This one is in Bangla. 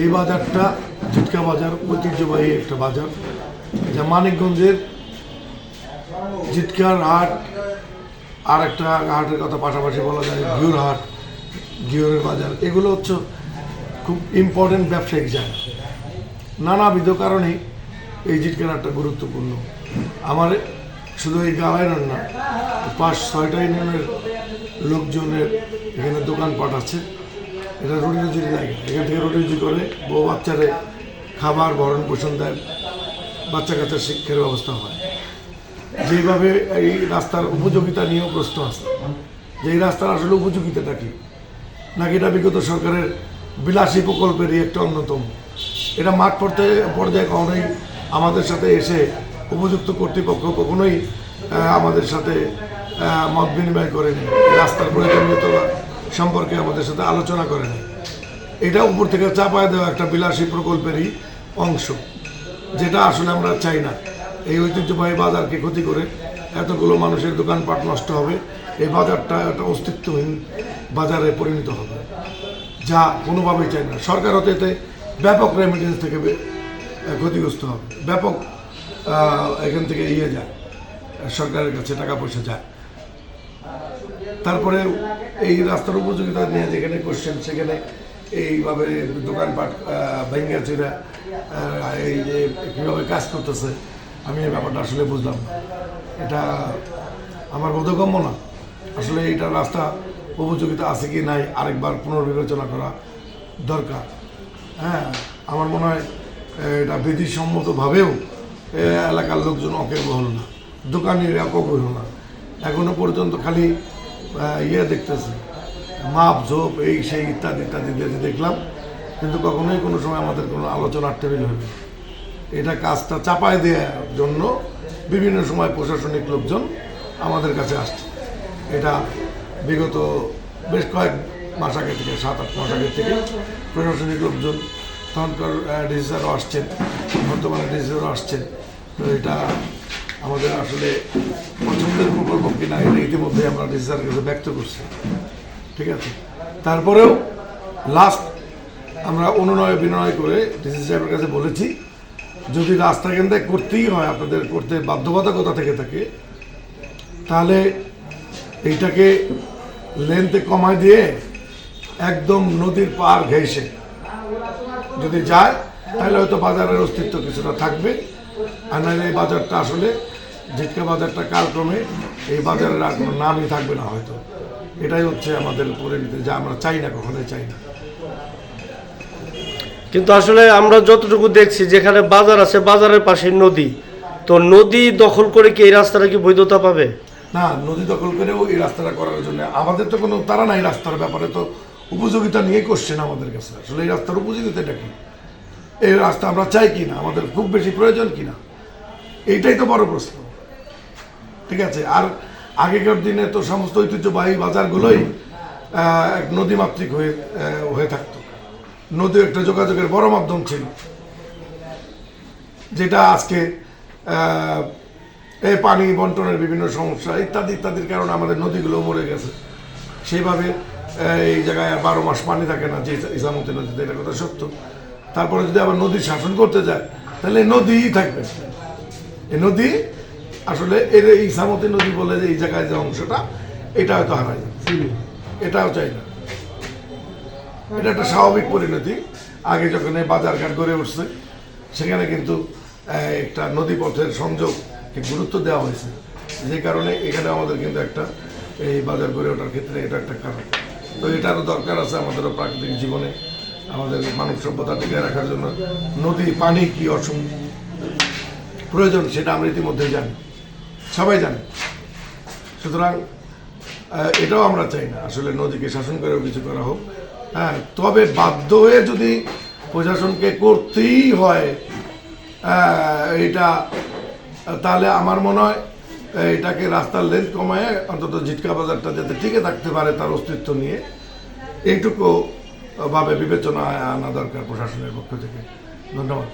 এই বাজারটা ঝিটকা বাজার, ঐতিহ্যবাহী একটা বাজার। যা মানিকগঞ্জের ঝিটকার হাট, আর একটা হাটের কথা পাশাপাশি বলা যায় ঘিওর হাট, ঘিওরের বাজার। এগুলো হচ্ছে খুব ইম্পর্টেন্ট ব্যবসায়িক জায়গা। নানাবিধ কারণে এই জিটকার হাটটা গুরুত্বপূর্ণ। আমার শুধু এই গাঁয়ের না পাঁচ ছয়টা ইউনিয়নের লোকজনের এখানে দোকানপাট আছে। এটা রুটি রুজির জায়গা এখান থেকে রুটি রুজি করে, বউ বাচ্চারে খাবার, ভরণ পোষণ দেয়। বাচ্চা কাচ্চার শিক্ষার ব্যবস্থা হয়। যেভাবে এই রাস্তার উপযোগিতা নিয়েও প্রশ্ন আছে। যে এই রাস্তার আসলে উপযোগিতাটা কি? নাকি এটা বিগত সরকারের বিলাসী প্রকল্পেরই একটা অন্যতম? এটা মাঠ পর্যায়ে পর্যায়ে কখনোই আমাদের সাথে এসে উপযুক্ত কর্তৃপক্ষ কখনোই আমাদের সাথে মত বিনিময় করেনি। রাস্তার প্রয়োজনীয়তা সম্পর্কে আমাদের সাথে আলোচনা করেনি এটা উপর থেকে চাপায় দেওয়া একটা বিলাসী প্রকল্পেরই অংশ, যেটা আসলে আমরা চাই না। এই ঐতিহ্যবাহী বাজারকে ক্ষতি করে এতগুলো মানুষের দোকানপাট নষ্ট হবে, এই বাজারটা একটা অস্তিত্বহীন বাজারে পরিণত হবে। যা কোনোভাবেই চাই না। সরকার হতে এতে ব্যাপক রেমিটেন্স থেকে ক্ষতিগ্রস্ত হবে। ব্যাপক এখান থেকে ইয়ে যায়। সরকারের কাছে টাকা পয়সা যায়। তারপরে এই রাস্তার উপযোগিতা নিয়ে যেখানে কোশ্চেন সেখানে এইভাবে দোকানপাট চিরা এই যে কীভাবে কাজ করতেছে, আমি এই ব্যাপারটা আসলে বুঝলাম এটা আমার বোধগম্য না। আসলে এইটা রাস্তা উপযোগিতা আছে কি নাই, আরেকবার পুনর্বিবেচনা করা দরকার। হ্যাঁ আমার মনে হয় এটা বিধিসম্মতভাবেও এলাকার লোকজন অকেব হল না। দোকানিরা অকেব হল না। এখনও পর্যন্ত খালি ইয়ে দেখতেছে। মাপ, ঝোপ, এই, সেই ইত্যাদি ইত্যাদি দিতে দেখলাম। কিন্তু কখনোই কোনো সময় আমাদের কোনো আলোচনার টেবিল হয়নি। এটা কাজটা চাপায় দেওয়ার জন্য বিভিন্ন সময় প্রশাসনিক লোকজন আমাদের কাছে আসছে। এটা বিগত বেশ কয়েক মাস আগে থেকে, সাত, আট মাস আগে থেকে প্রশাসনিক লোকজন, তখনকার ডিসিসারও আসছেন, বর্তমানে ডিসিসারও আসছেন। তো এটা আমাদের আসলে পছন্দের প্রকল্প কিনা, এটা ইতিমধ্যে আমরা ডিসিসারের কাছে ব্যক্ত করছি। ঠিক আছে? তারপরেও লাস্ট আমরা অনুনয় বিনয় করে ডিসি সাহেবের কাছে বলেছি, যদি রাস্তা কেন্দ্রে করতেই হয়, আপনাদের করতে বাধ্যবাধকতা থেকে থাকে, তাহলে এইটাকে লেন্থে কমায় দিয়ে একদম নদীর পার ঘেঁষে যদি যায়, তাহলে হয়তো বাজারের অস্তিত্ব কিছুটা থাকবে। আর এই বাজারটা আসলে ঝিটকা বাজারটা কালক্রমে এই বাজারের আর কোনো নামই থাকবে না হয়তো। এটাই হচ্ছে আমাদের পরিণতি যা আমরা চাই না কখনোই চাই না। কিন্তু আসলে আমরা যতটুকু দেখছি যেখানে বাজার আছে বাজারের পাশে নদী। তো নদী দখল করে কি এই রাস্তাটা কি বৈধতা পাবে? না নদী দখল করেও এই রাস্তাটা করার জন্য আমাদের তো কোনো তারা নাই রাস্তার ব্যাপারে তো উপযোগিতা নিয়ে কোশ্চেন আমাদের কাছে। আসলে এই রাস্তার উপযোগিতাটা কি? এই রাস্তা আমরা চাই কি না? আমাদের খুব বেশি প্রয়োজন কি না? এইটাই তো বড় প্রশ্ন। ঠিক আছে? আর আগেকার দিনে তো সমস্ত ঐতিহ্যবাহী বাজারগুলোই এক নদীমাতৃক হয়ে হয়ে থাকতো। নদী একটা যোগাযোগের বড় মাধ্যম ছিল। যেটা আজকে এই পানি বন্টনের বিভিন্ন সমস্যা ইত্যাদি ইত্যাদির কারণে আমাদের নদীগুলো মরে গেছে। সেইভাবে এই জায়গায় বারো মাস পানি থাকে না, যে ইসামতি নদীতে, এটা কথা সত্য। তারপরে যদি আবার নদী শাসন করতে যায় তাহলে নদীই থাকবে। এই নদী আসলে এর এই ইসামতি নদী বলে যে এই জায়গায় যে অংশটা এটা হয়তো হারাই যাবে এটাও চাই না। এটা একটা স্বাভাবিক পরিণতি। আগে যখন এই বাজারঘাট গড়ে উঠছে সেখানে কিন্তু একটা নদী পথের সংযোগকে গুরুত্ব দেওয়া হয়েছে। যে কারণে এখানে আমাদের কিন্তু একটা এই বাজার গড়ে ওঠার ক্ষেত্রে এটা একটা কারণ। তো এটারও দরকার আছে আমাদেরও প্রাকৃতিক জীবনে আমাদের মানব সভ্যতা টিকে রাখার জন্য নদী, পানি কি অসম প্রয়োজন সেটা আমরা ইতিমধ্যেই জানি। সবাই জানে। সুতরাং এটাও আমরা চাই না। আসলে নদীকে শাসন করেও কিছু করা হোক। হ্যাঁ তবে বাধ্য হয়ে যদি প্রশাসনকে করতেই হয় এটা, তাহলে আমার মনে হয়, এটাকে রাস্তার লেন্থ কমায় অন্তত ঝিটকা বাজারটা যাতে টিকে থাকতে পারে তার অস্তিত্ব নিয়ে, এইটুকু ভাবে বিবেচনা আনা দরকার প্রশাসনের পক্ষ থেকে। ধন্যবাদ।